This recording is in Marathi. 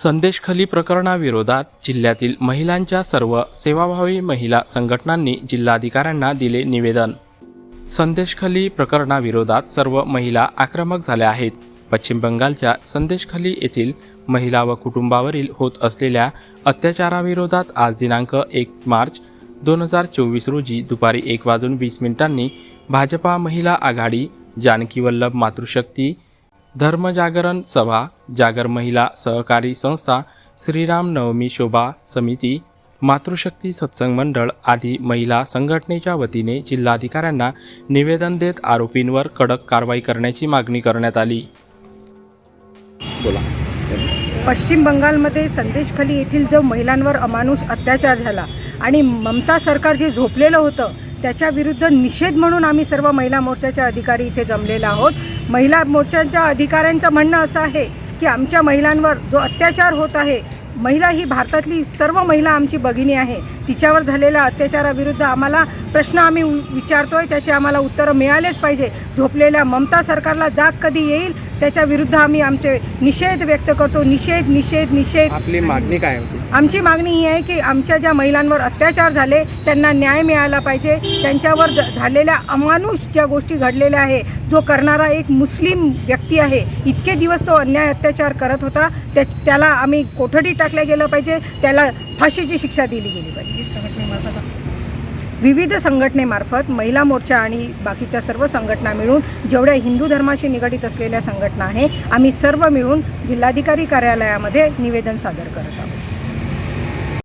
संदेशखली प्रकरणाविरोधात जिल्ह्यातील महिलांच्या सर्व सेवाभावी महिला संघटनांनी जिल्हाधिकाऱ्यांना दिले निवेदन. संदेशखली प्रकरणाविरोधात सर्व महिला आक्रमक झाल्या आहेत. पश्चिम बंगालच्या संदेशखली येथील महिला व कुटुंबावरील होत असलेल्या अत्याचाराविरोधात आज दिनांक एक मार्च दोन हजार चोवीस रोजी दुपारी एक वाजून वीस मिनिटांनी भाजपा महिला आघाडी जानकी वल्लभ मातृशक्ती धर्मजागरण सभा जागर महिला सहकारी संस्था श्रीराम नवमी शोभा समिती मातृशक्ती सत्संग मंडळ आदी महिला संघटनेच्या वतीने जिल्हाधिकाऱ्यांना निवेदन देत आरोपींवर कडक कारवाई करण्याची मागणी करण्यात आली. बोला. पश्चिम बंगालमध्ये संदेशखाली येथील जो महिलांवर अमानुष अत्याचार झाला आणि ममता सरकार जे झोपलेलं होतं त्याच्या विरुद्ध निषेध म्हणून आम्ही सर्व महिला मोर्चाच्या अधिकारी इथे जमलेलो आहोत. महिला मोर्चाच्या अधिकाऱ्यांचं म्हणणं असं आहे की आमच्या महिलांवर जो अत्याचार होत आहे महिला ही भारतातली सर्व महिला आमची भगिनी आहे. तिच्यावर झालेल्या अत्याचाराविरुद्ध आम्हाला प्रश्न आम्ही उ- विचारतोय त्याचे आम्हाला उत्तरं मिळालेच पाहिजे. झोपलेल्या ममता सरकारला जाग कधी येईल त्याच्या विरुद्ध आम्ही आमचे निषेध व्यक्त करतो. निषेध निषेध निषेध. आपली मागणी काय होती? आमची मागणी ही आहे की आमच्या ज्या महिलांवर अत्याचार झाले त्यांना न्याय मिळाला पाहिजे. त्यांच्यावर झालेल्या अमानुष ज्या गोष्टी घडलेल्या आहे जो करणारा एक मुस्लिम व्यक्ती आहे इतके दिवस तो अन्याय अत्याचार करत होता त्या त्याला आम्ही कोठडी टाकल्या गेलं पाहिजे त्याला फाशीची शिक्षा दिली गेली पाहिजे. विविध संघटनेमार्फत महिला मोर्चा आणि बाकीच्या सर्व संघटना मिळून जेवढ्या हिंदू धर्माशी निगडीत असलेल्या संघटना आहे आम्ही सर्व मिळून जिल्हाधिकारी कार्यालयामध्ये निवेदन सादर करत आहोत.